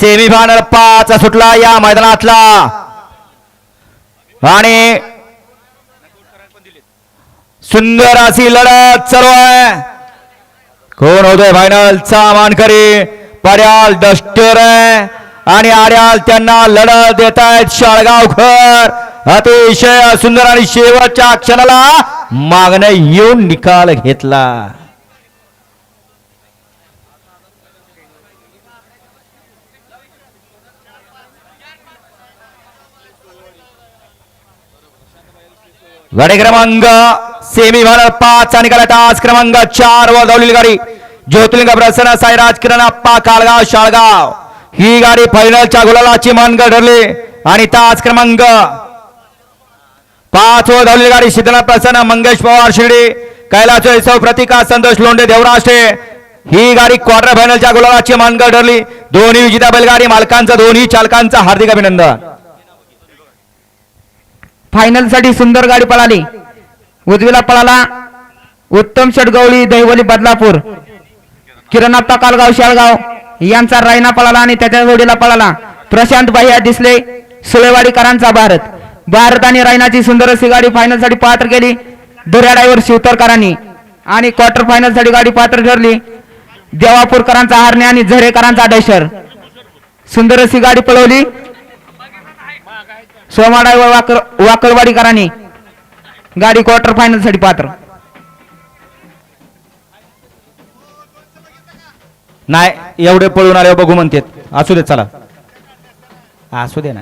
Semifinal पाच सुटला या मैदानातला. आणि सुंदर अशी लढत चालू आहे. कोण होतोय फायनलचा मानकरी? पर्याल डस्टर आहे. आणि आर्याल त्यांना लढत देत आहेत शाळगावकर अतिशय सुंदर आणि शेवटच्या क्षणाला मागणं येऊन निकाल घेतला. गाडी क्रमांक सेमी फायनल पाच आणि निकालात तास क्रमांक चार वर धावलेली गाडी. ज्योतिलिंग प्रसन्न साईराज किरण अप्पा काळगाव शाळगाव. ही गाडी फायनलच्या गुलालाची मानग ठरली. आणि तास क्रमांक पाच वर धावलेली गाडी शीतला प्रसन्न मंगेश पवार शिर्डी कैलास सौ प्रतिका संतोष लोंढे देवराष्ट्रे ही गाडी क्वार्टर फायनलच्या गुलालाची मानग ठरली. दोन्ही विजेता बैलगाडी मालकांचं दोन्ही चालकांचं हार्दिक अभिनंदन. फायनलसाठी सुंदर गाडी पळाली. उजवीला पळाला. उत्तम षटगवळी दहिवली बदलापूर. किरणाप्पा कालगाव शाळगाव. यांचा रायना पळाला आणि त्याच्या जोडीला पळाला. प्रशांत भाई दिसले. सुळेवाडीकरांचा भारत. भारत आणि रायनाची सुंदर अशी गाडी फायनलसाठी पात्र केली. दुऱ्या ड्रायव्हर शिवतरकरांनी. आणि क्वार्टर फायनलसाठी गाडी पात्र ठरली. देवापूरकरांचा हारणे आणि झरेकरांचा डैशर सुंदर अशी गाडी पळवली. सोमाडा व वाकर वाकरवाडीकरांनी गाडी क्वार्टर फायनलसाठी पात्र. नाही एवढे पळून आले बघू म्हणतात. असू दे चला. असू दे ना.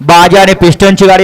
बाजी आणि पिस्टनची गाडी